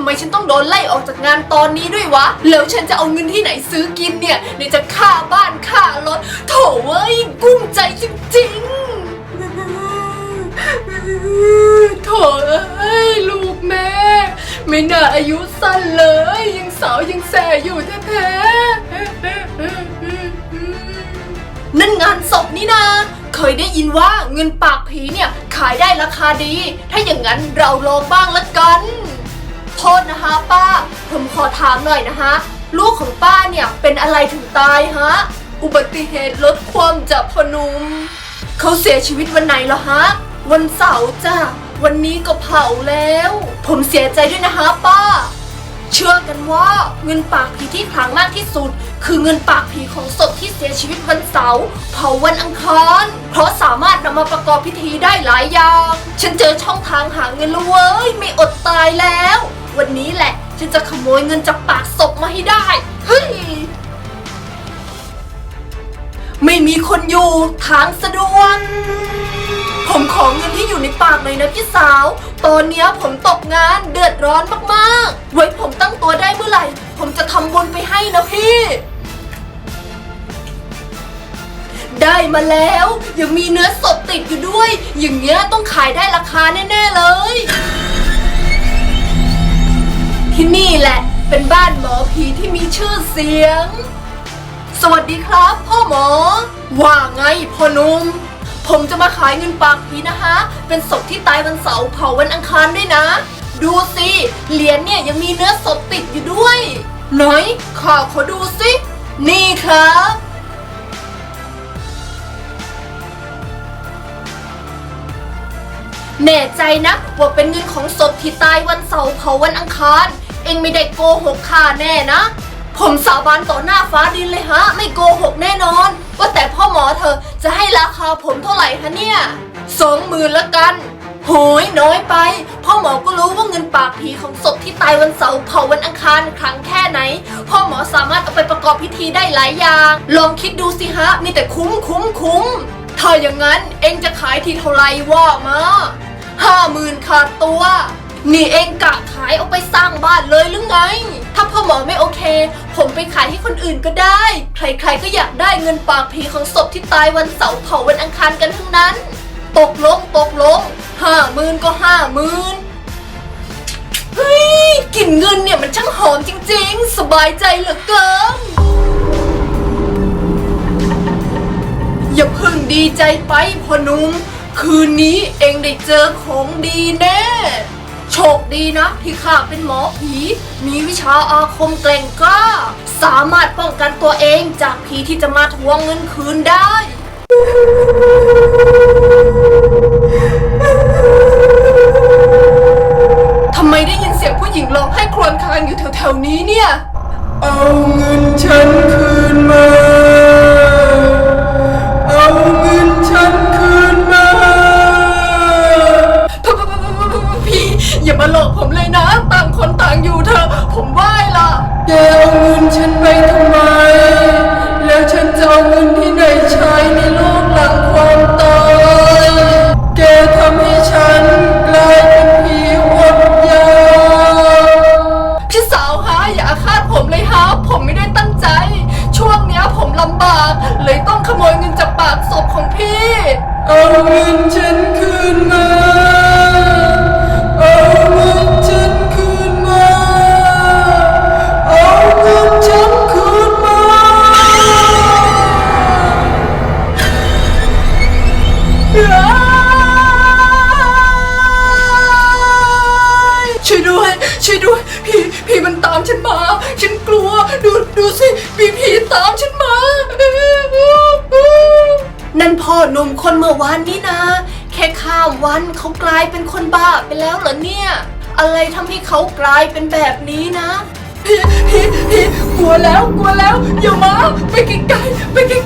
ำไมฉันต้องโดนไล่ออกจากงานตอนนี้ด้วยวะ แล้วฉันจะเอาเงินที่ไหนซื้อกินเนี่ยไหนจะค่าบ้านค่ารถโถเว้ยกุ้มใจจริงๆโถเอ้ยลูกแม่ ไม่น่าอายุสั้นเลย ยังสาวยังแสอยู่แท้ๆนั่นงานศพนี่นาเคยได้ยินว่าเงินปากผีเนี่ยขายได้ราคาดี ถ้าอย่างนั้นเราลองบ้างละกัน โทษนะคะป้า ผมขอถามหน่อยนะคะ ลูกของป้าเนี่ยเป็นอะไรถึงตายฮะ อุบัติเหตุรถความจะพนุม เขาเสียชีวิตวันไหนเหรอฮะ วันเสาร์จ้ะ วันนี้ก็เผาแล้ว ผมเสียใจด้วยนะคะป้า เชื่อกันว่าเงินปากผีที่ขลังมากที่สุด คือเงินปากผีของศพที่เสียชีวิตวันเสาร์เผาวันอังคาร เพราะสามารถนำมาประกอบพิธีได้หลายอย่าง ฉันเจอช่องทางหาเงินแล้วเว้ย ไม่อดตายแล้ว วันนี้แหละ ฉันจะขโมยเงินจากปากศพมาให้ได้ เฮ้ย ไม่มีคนอยู่ทางสะดวกผมขอเงินที่อยู่ในปากหน่อยนะพี่สาว ตอนเนี้ยผมตกงานเดือดร้อนมากๆ ไว้ผมตั้งตัวได้เมื่อไหร่ ผมจะทำบุญไปให้นะพี่ ได้มาแล้ว ยังมีเนื้อสดติดอยู่ด้วย อย่างเงี้ยต้องขายได้ราคาแน่ ๆ เลย เป็นบ้านหมอผีที่มีชื่อเสียง สวัสดีครับ พ่อหมอ ว่าไงพ่อนุ่ม ผมจะมาขายเงินปากผีนะคะ เป็นศพที่ตายวันเสาร์เผาวันอังคารด้วยนะ ดูสิเหรียญเนี่ยยังมีเนื้อสดติดอยู่ด้วยไหนข้าขอดูสิ นี่ครับแน่ใจนะว่าเป็นเงินของศพที่ตายวันเสาร์เผาวันอังคาร องไม่ได้โกหกข้าแน่นะ ผมสาบานต่อหน้าฟ้าดินเลยฮะ ไม่โกหกแน่นอน ว่าแต่พ่อหมอเธอจะให้ราคาผมเท่าไหร่ฮะเนี่ยสองหมื่นละกันโหยน้อยไป พ่อหมอก็รู้ว่าเงินปากผีของศพที่ตายวันเสาร์เผาวันอังคารครั้งแค่ไหน พ่อหมอสามารถเอาไปประกอบพิธีได้หลายอย่าง ลองคิดดูสิฮะ มีแต่คุ้มคุ้มคุ้มถ้าอย่างนั้นเองจะขายทีเท่าไหร่ว่ามาห้าหมื่นขาดตัว นี่เองกะขายเอาไปสร้างบ้านเลยหรือไง ถ้าพ่อหมอไม่โอเค ผมไปขายให้คนอื่นก็ได้ ใครๆก็อยากได้เงินปากผีของศพที่ตายวันเสาร์เผาวันอังคารกันทั้งนั้น ตกลงตกลงห้าหมื่นก็ห้าหมื่นเฮ้ยกลิ่นเงินเนี่ยมันช่างหอมจริงๆ สบายใจเหลือเกิน อย่าเพิ่งดีใจไปพอนุ่มคืนนี้เองได้เจอของดีแน่ โชคดีนะ ที่ข้าเป็นหมอผี มีวิชาอาคมแกร่งกล้า สามารถป้องกันตัวเองจากผีที่จะมาทวงเงินคืนได้ทำไมได้ยินเสียงผู้หญิงร้องไห้ครวญครางอยู่แถวๆนี้เนี่ย เอาเงินฉันคืนมา เงินที่ไหนใช้ในโลกหลังความตาย แกทำให้ฉันกลายเป็นผีอดอยากพี่สาวฮะอย่าอาฆาตผมเลยฮะผมไม่ได้ตั้งใจ ช่วงเนี้ยผมลำบาก เลยต้องขโมยเงินจากปากศพของพี่ เอาเงินฉันคืนมาเอา ช่วยด้วย ช่วยด้วยพี่พี่มันตามฉันมา ฉันกลัว ดูดูสิมีผีตามฉันมา นั่นพ่อหนุ่มคนเมื่อวานนี้นะ แค่ข้ามวันเขากลายเป็นคนบ้าไปแล้วเหรอเนี่ย อะไรทำให้เขากลายเป็นแบบนี้นะพี่พี่พี่กลัวแล้วกลัวแล้วอย่ามา ไปไกลๆไปไกล